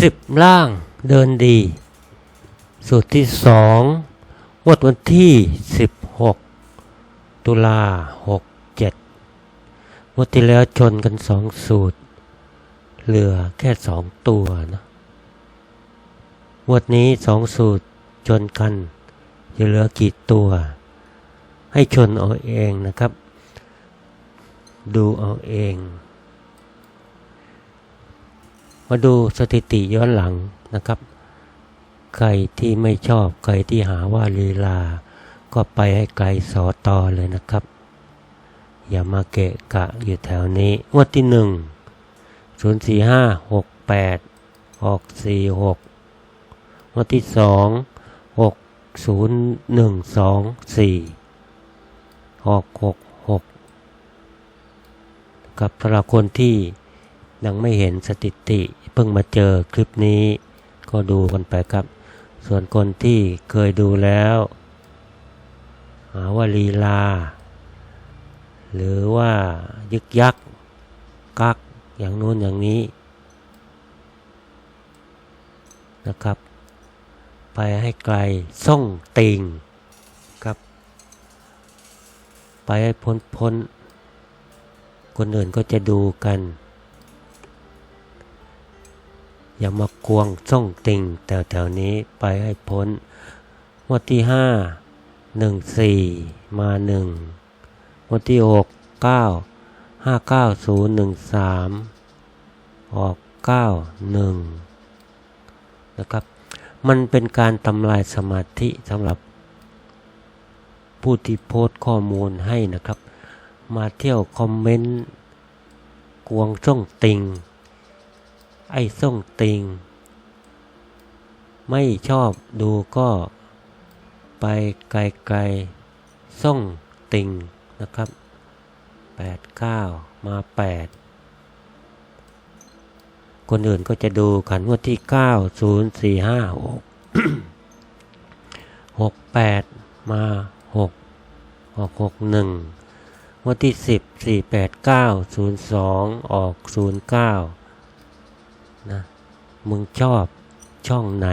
สิบล่างเดินดี สูตรที่สองวดวันที่สิบหกตุลาหกเจ็ดวดที่แล้วชนกันสองสูตร เหลือแค่สองตัวนะวดนี้สองสูตรชนกันจะเหลือกี่ตัว ให้ชนเอาเองนะครับ ดูเอาเอง มาดูสถิติย้อนหลังนะครับ ใครที่ไม่ชอบใครที่หาว่าลีลา ก็ไปให้ไกลสอตอเลยนะครับ อย่ามาเกะกะอยู่แถวนี้งวดที่หนึ่งศูนย์สี่ห้าหกแปดออกสี่หกงวดที่สองหกศูนย์หนึ่งสองสี่ออกหกหกกับสำหรับคนที่ ยังไม่เห็นสถิติ เพิ่งมาเจอคลิปนี้ ก็ดูกันไปครับ ส่วนคนที่เคยดูแล้วหาว่าลีลา หรือว่ายึกยักกักอย่างนู้นอย่างนี้นะครับ ไปให้ไกลส่งติงครับ ไปให้พ้นพ้นคนอื่นก็จะดูกัน อย่ามากวงส่องติ่งแถวๆนี้ไปให้พ้นงวดที่ห้าหนึ่งสี่มาหนึ่งงวดที่หกเก้าห้าเก้าศูนย์หนึ่งสามออกเก้าหนึ่งนะครับ มันเป็นการทำลายสมาธิสำหรับผู้ที่โพสต์ข้อมูลให้นะครับ มาเที่ยวคอมเมนต์กวงส่องติ่ง ไอ้ส่งติง ไม่ชอบดูก็ ไปไกลๆส่งติงนะครับแปดเก้ามาแปดคนอื่นก็จะดูกันงวดที่เก้าศูนย์สี่ห้าหกหกแปดมาหกออกหกหนึ่งงวดที่สิบสี่แปดเก้าศูนย์สองออกศูนย์เก้า นะมึงชอบช่องไหน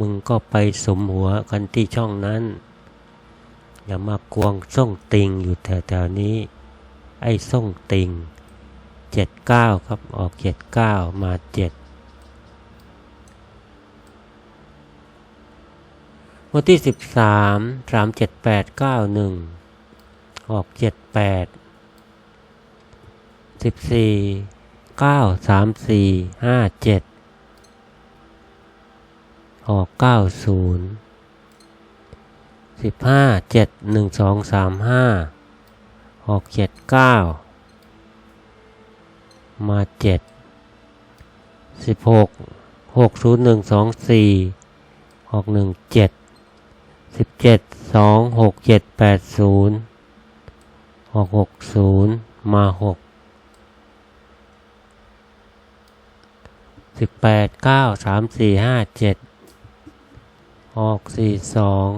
มึงก็ไปสมหัวกันที่ช่องนั้น อย่ามากวงส่งติงอยู่แถวๆนี้ ไอ้ส่งติงเจ็ดเก้าครับออกเจ็ดเก้ามาเจ็ดวันที่สิบสามสามเจ็ดแปดเก้าหนึ่งออกเจ็ดแปดสิบสี่ เก้าสามสี่ห้าเจ็ดออกเก้าศูนย์สิบห้าเจ็ดหนึ่งสองสามห้าออกเจ็ดเก้ามาเจ็ดสิบหกหกศูนย์หนึ่งสองสี่ออกหนึ่งเจ็ดสิบเจ็ดสองหกเจ็ดแปดศูนย์ออกหกศูนย์มาหก สิบแปดเก้าสามสี่ห้าเจ็ดออกสี่สอง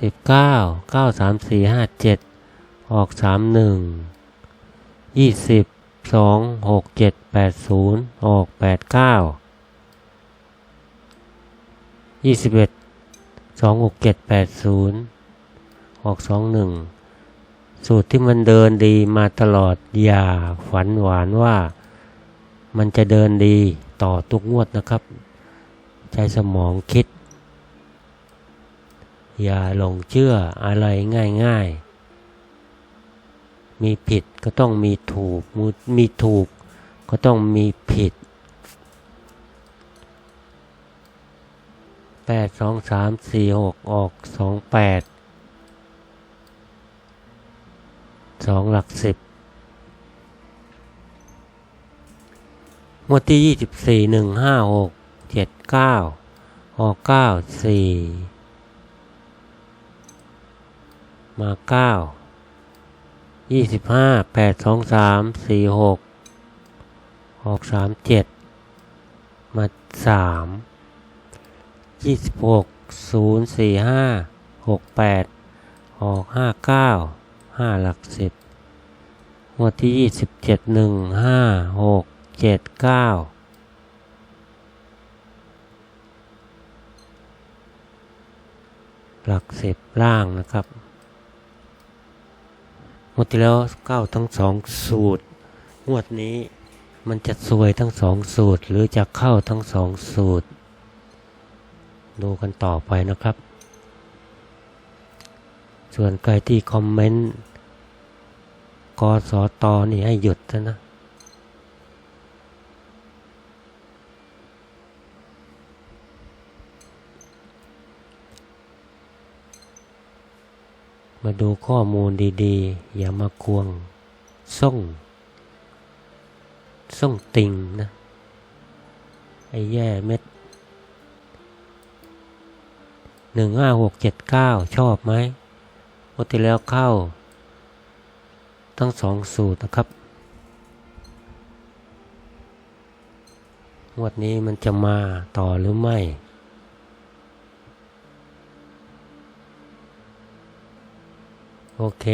สิบเก้าเก้าสามสี่ห้าเจ็ดออกสามหนึ่งยี่สิบสองหกเจ็ดแปดศูนย์ออกแปดเก้ายี่สิบเอ็ดสองหกเจ็ดแปดศูนย์ออกสองหนึ่งสูตรที่มันเดินดีมาตลอดอย่าฝันหวานว่า มันจะเดินดีต่อทุกงวดนะครับ ใช้สมองคิด อย่าหลงเชื่ออะไรง่าย ๆ มีผิดก็ต้องมีถูก มีถูกก็ต้องมีผิดแปดสองสามสี่หกออกสองแปดสองหลักสิบ งวดที่ยี่สิบสี่หนึ่งห้าหกเจ็ดเก้าออกเก้าสี่มาเก้ายี่สิบห้าแปดสองสามสี่หกออกสามเจ็ดมาสามยี่สิบหกศูนย์สี่ห้าหกแปดออกห้าเก้าห้าหลักสิบงวดที่ยี่สิบเจ็ดหนึ่งห้าหก เจ็ดเก้าหลักสิบล่างนะครับงวดที่แล้วเก้าทั้งสองสูตร งวดนี้มันจะซวยทั้งสองสูตร หรือจะเข้าทั้งสองสูตร ดูกันต่อไปนะครับ ส่วนใครที่คอมเมนต์กสตนี่ให้หยุดซะนะ มาดูข้อมูลดีๆ อย่ามาควง ส่ง ส่งติงนะ ไอ้แย่เม็ดหนึ่งห้าหกเจ็ดเก้าชอบไหมปกติแล้วเข้า ทั้งสองสูตรนะครับงวดนี้มันจะมาต่อหรือไม่ โอเค